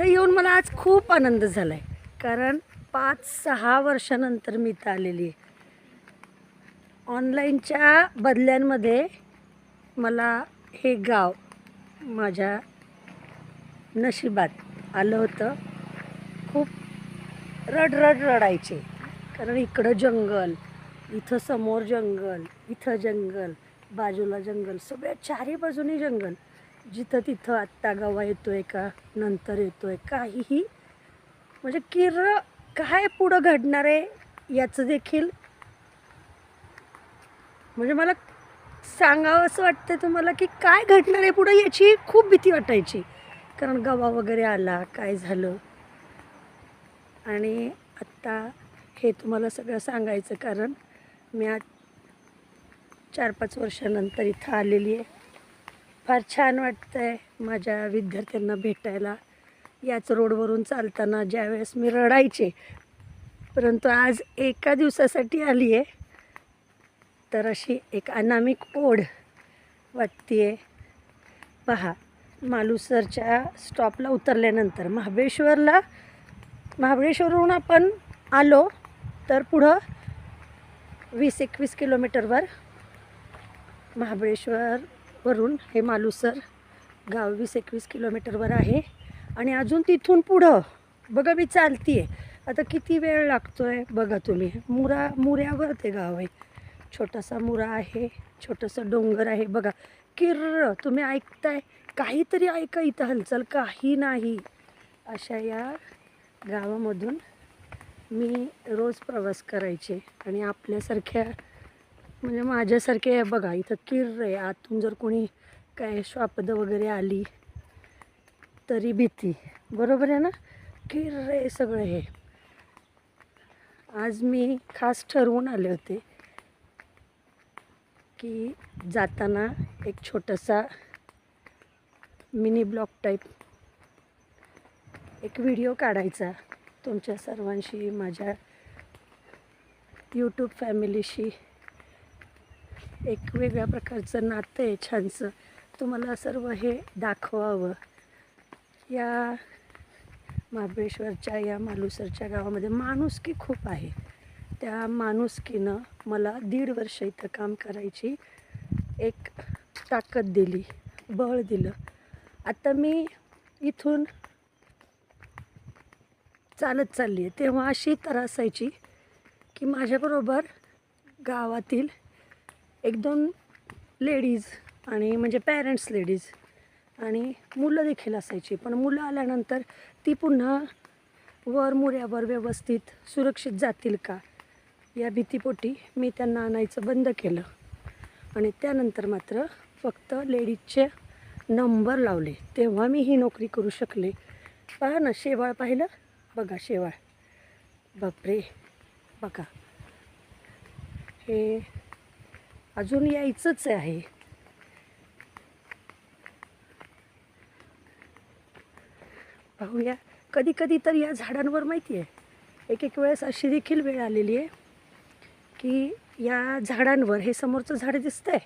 इथं येऊन मला आज खूप आनंद झाला आहे कारण पाच सहा वर्षानंतर मी इथं आलेली आहे. ऑनलाईनच्या बदल्यांमध्ये मला हे गाव माझ्या नशिबात आलं होतं. खूप रड रड रडायचे. कारण इकडं जंगल इथं समोर जंगल इथं जंगल बाजूला जंगल सगळ्या चारी बाजूनी जंगल. जिथं तिथं आत्ता गवा येतोय का नंतर येतोय काहीही. म्हणजे किर काय पुढं घडणार आहे याचं देखील. म्हणजे मला सांगावं असं वाटतं तुम्हाला की काय घडणार आहे पुढं याची खूप भीती वाटायची. कारण गवा वगैरे आला काय झालं? आणि आत्ता हे तुम्हाला सगळं सांगायचं कारण मी आज चार पाच वर्षानंतर इथं आलेली आहे. फार छान वाटतं आहे माझ्या विद्यार्थ्यांना भेटायला. याच रोडवरून चालताना ज्यावेळेस मी रडायचे परंतु आज एका दिवसासाठी आली आहे तर अशी एक अनामिक ओढ वाटते आहे पहा मालुसरच्या स्टॉपला उतरल्यानंतर महाबळेश्वरला महाबळेश्वरहून आपण आलो तर पुढं वीस एकवीस किलोमीटरवर महाबळेश्वर वरून हे मालुसर गाव वीस एकवीस किलोमीटरवर आहे. आणि अजून तिथून पुढं बघा मी चालती आहे आता किती वेळ लागतो आहे बघा तुम्ही. मुरा मुऱ्यावर ते गाव आहे. छोटासा मुरा आहे छोटंसं डोंगर आहे. बघा किर्र तुम्ही ऐकताय? काहीतरी ऐका इथं हालचाल. काही नाही. अशा या गावामधून मी रोज प्रवास करायचे आणि आपल्यासारख्या म्हणजे माझ्यासारखे आहे बघा इथं किर्र आहे. आतून जर कोणी काय श्वापद वगैरे आली तरी भीती. बरोबर आहे ना? किर्र आहे सगळं हे. आज मी खास ठरवून आले होते की जाताना एक छोटासा मिनी ब्लॉग टाईप एक व्हिडिओ काढायचा तुमच्या सर्वांशी माझ्या यूट्यूब फॅमिलीशी एक वेगळ्या प्रकारचं नातं आहे छानसं. तुम्हाला सर्व हे दाखवावं. या महाबळेश्वरच्या या मालुसरच्या गावामध्ये माणुसकी खूप आहे. त्या माणुसकीनं मला दीड वर्ष इथं काम करायची एक ताकद दिली बळ दिलं. आता मी इथून चालत चालली आहे तेव्हा अशी तर असायची की माझ्याबरोबर गावातील एक दोन लेडीज आणि म्हणजे पॅरेंट्स लेडीज आणि मुलं देखील असायची. पण मुलं आल्यानंतर ती पुन्हा वर मुऱ्यावर व्यवस्थित सुरक्षित जातील का? या भीतीपोटी मी त्यांना आणायचं बंद केलं. आणि त्यानंतर मात्र फक्त लेडीजचे नंबर लावले. तेव्हा मी ही नोकरी करू शकले. पहा ना शेवाळ पाहिलं? बघा शेवाळ. बापरे! बघा. हे अजून यायचंच आहे. पाहूया. कधी कधी तर या झाडांवर माहिती आहे. एक एक वेळेस अशी देखील वेळ आलेली आहे की या झाडांवर हे समोरचं झाड दिसतंय.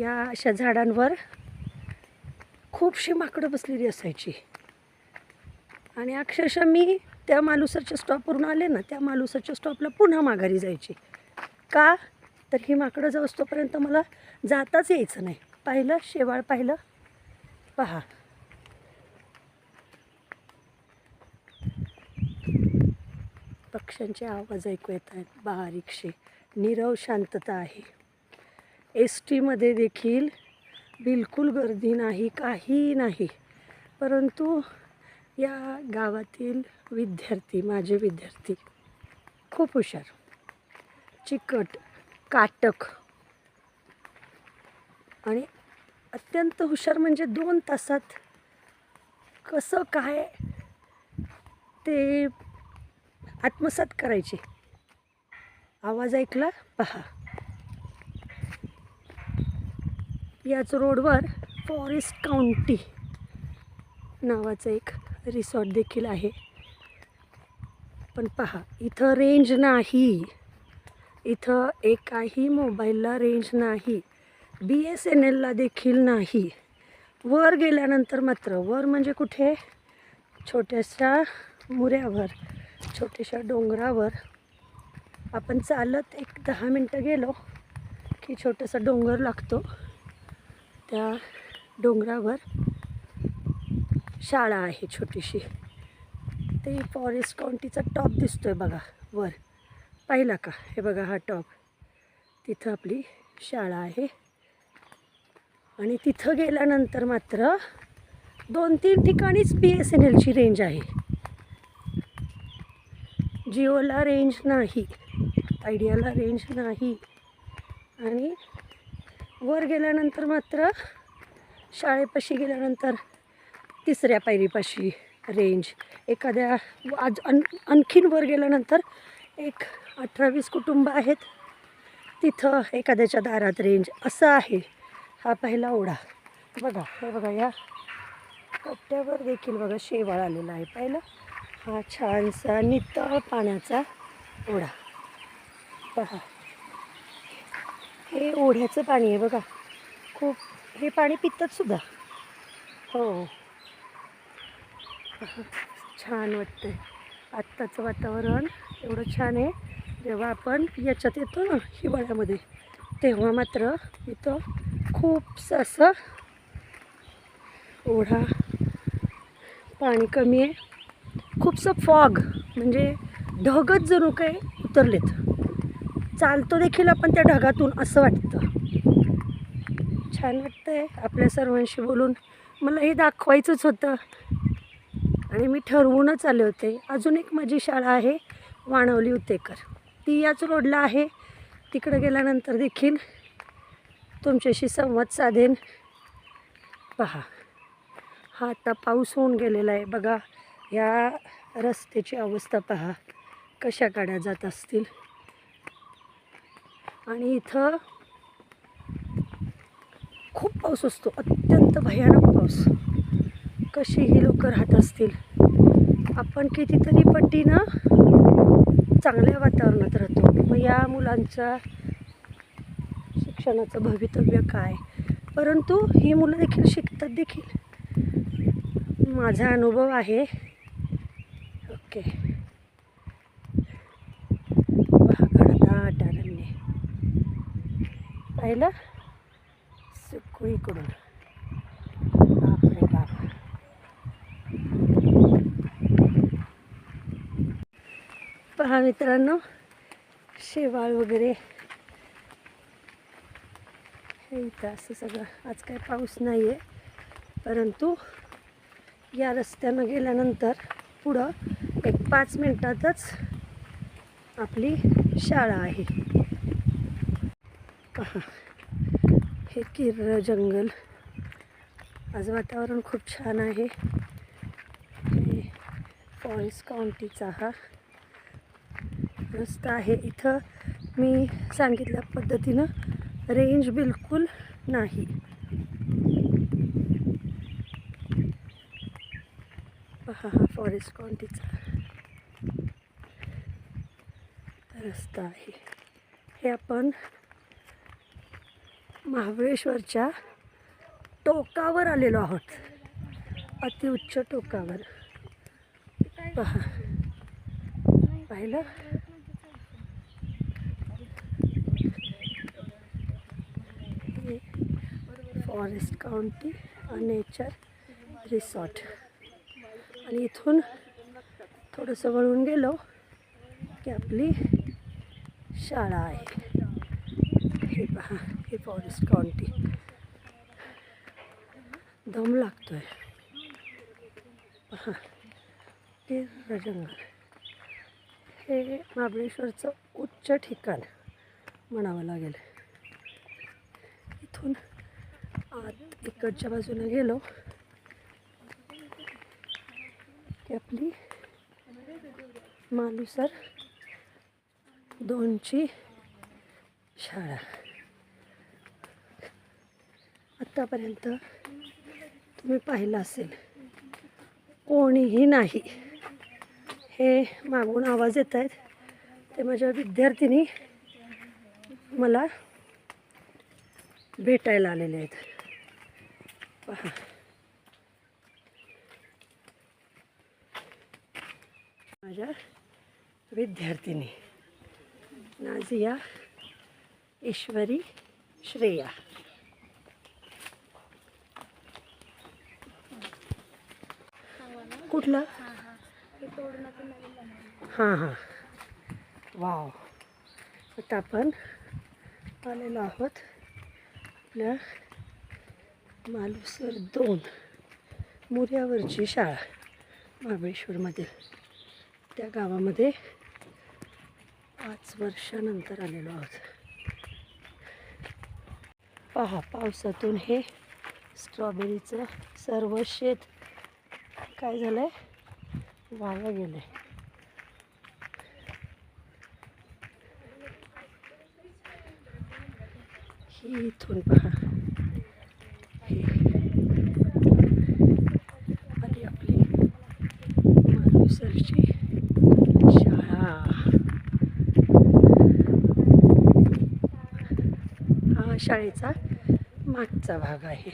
या अशा झाडांवर खूपशी माकडं बसलेली असायची. आणि अक्षरशः मी त्या मालुसरच्या स्टॉपवरून आले ना त्या मालुसरच्या स्टॉपला पुन्हा माघारी जायची. का? तर ही माकडं जाऊस्तोपर्यंत मला जाताच यायचं नाही. पाहिलं शेवाळ पाहिलं. पहा. पक्ष्यांचे आवाज ऐकू येत आहेत. बारीकशे. नीरव शांतता आहे. एस टीमध्ये देखील बिलकुल गर्दी नाही काही नाही. परंतु या गावातील विद्यार्थी माझे विद्यार्थी खूप हुशार. चिकट काटक. आणि अत्यंत हुशार म्हणजे दोन तासात कसं काय ते आत्मसात करायचे. आवाज ऐकला? पहा. याच रोडवर फॉरेस्ट काउंटी नावाचं एक रिसॉर्ट देखील आहे. पण पहा इथं रेंज नाही. इथं एकाही मोबाईलला रेंज नाही. बी एस एन एलला देखील नाही. वर गेल्यानंतर मात्र वर म्हणजे कुठे? छोट्याशा मुऱ्यावर छोट्याशा डोंगरावर. आपण चालत एक दहा मिनटं गेलो की छोटासा डोंगर लागतो. त्या डोंगरावर शाळा आहे छोटीशी. ते फॉरेस्ट काउंटीचा टॉप दिसतोय बघा वर. पाहिला का? हे बघा हा टॉप. तिथं आपली शाळा आहे. आणि तिथं गेल्यानंतर मात्र दोन तीन ठिकाणीच बी एस एन एलची रेंज आहे. जिओला रेंज नाही. आयडियाला रेंज नाही. आणि वर गेल्यानंतर मात्र शाळेपाशी गेल्यानंतर तिसऱ्या पायरीपाशी रेंज एखाद्या आज अन आणखीन वर गेल्यानंतर एक अठरा वीस कुटुंब आहेत. तिथं एखाद्याच्या दारात रेंज असं आहे. हा पहिला ओढा. बघा हे बघा या कट्ट्यावर देखील बघा शेवाळ आलेला आहे पाहिलं? हा छानसा नितळ पाण्याचा ओढा. पहा. हे ओढ्याचं पाणी आहे बघा. खूप हे पाणी पितात सुद्धा. हो. छान वाटतंय. आत्ताचं वातावरण एवढं छान आहे. जेव्हा आपण याच्यात येतो ना हिवाळ्यामध्ये तेव्हा मात्र इथं खूपसं असं ओढा पाणी कमी आहे. खूपसं फॉग म्हणजे ढगच जणू काय उतरलेत. चालतो देखील आपण त्या ढगातून असं वाटतं. छान वाटतंय आपल्या सर्वांशी बोलून. मला हे दाखवायचंच होतं. आणि मी ठरवूनच आले होते. अजून एक माझी शाळा आहे वाणवली उतेकर. ती याच रोडला आहे. तिकडं गेल्यानंतर देखील तुमच्याशी संवाद साधेन. पहा हा आता पाऊस होऊन गेलेला आहे. बघा या रस्त्याची अवस्था पहा कशा गाड्या जात असतील. आणि इथं खूप पाऊस असतो. अत्यंत भयानक पाऊस. कशी ही लोक राहत असतील. आपण कितीतरी पट्टीनं चांगल्या वातावरणात राहतो. मग या मुलांच्या शिक्षणाचं भवितव्य काय? परंतु ही मुलं देखील शिकतात देखील. माझा अनुभव आहे. ओके. दाट पाहिलं? सुकुळीकडून बापरे बाप पहा मित्रांनो शेवाळ वगैरे. हे इथं असं सगळं. आज काय पाऊस नाही आहे परंतु या रस्त्यानं गेल्यानंतर पुढं एक पाच मिनटातच आपली शाळा आहे. पहा हे किर्र जंगल. आज वातावरण खूप छान आहे. फॉल्स काउंटीचा हा रस्ता आहे. इथं मी सांगितल्या पद्धतीनं रेंज बिलकुल नाही. पहा हा फॉरेस्ट काउंटीचा रस्ता आहे. हे आपण महाबळेश्वरच्या टोकावर आलेलो आहोत. अतिउच्च टोकावर. पहा. पाहिलं हे फॉरेस्ट काउंटी नेचर रिसॉर्ट. आणि इथून थोडंसं वळून गेलो की आपली शाळा आहे. हे पहा हे फॉरेस्ट काउंटी. दम लागतोय. पहा हे जंगल. हे महाबळेश्वरचं उच्च ठिकाण म्हणावं लागेल. इथून आत इकडच्या बाजूने गेलो. की आपली मालुसर दोनची शाळा. आत्तापर्यंत तुम्ही पाहिलं असेल कोणीही नाही. हे मागून आवाज येत आहेत. ते माझ्या विद्यार्थिनी मला भेटायला आलेले आहेत. पहा माझ्या विद्यार्थिनी नाझिया ईश्वरी श्रेया. कुठलं? हां हां. वाव. आता आपण आलेलो आहोत आपल्या मालुसर दोन मुर्यावरची शाळा महाबळेश्वरमधील त्या गावामध्ये पाच वर्षानंतर आलेलो आहोत. पहा पावसातून हे स्ट्रॉबेरीचं सर्व शेत काय झालंय? वाया गेलंय. ही इथून पहा हे आली आपली मालुसरची शाळा हा शाळेचा मागचा भाग आहे.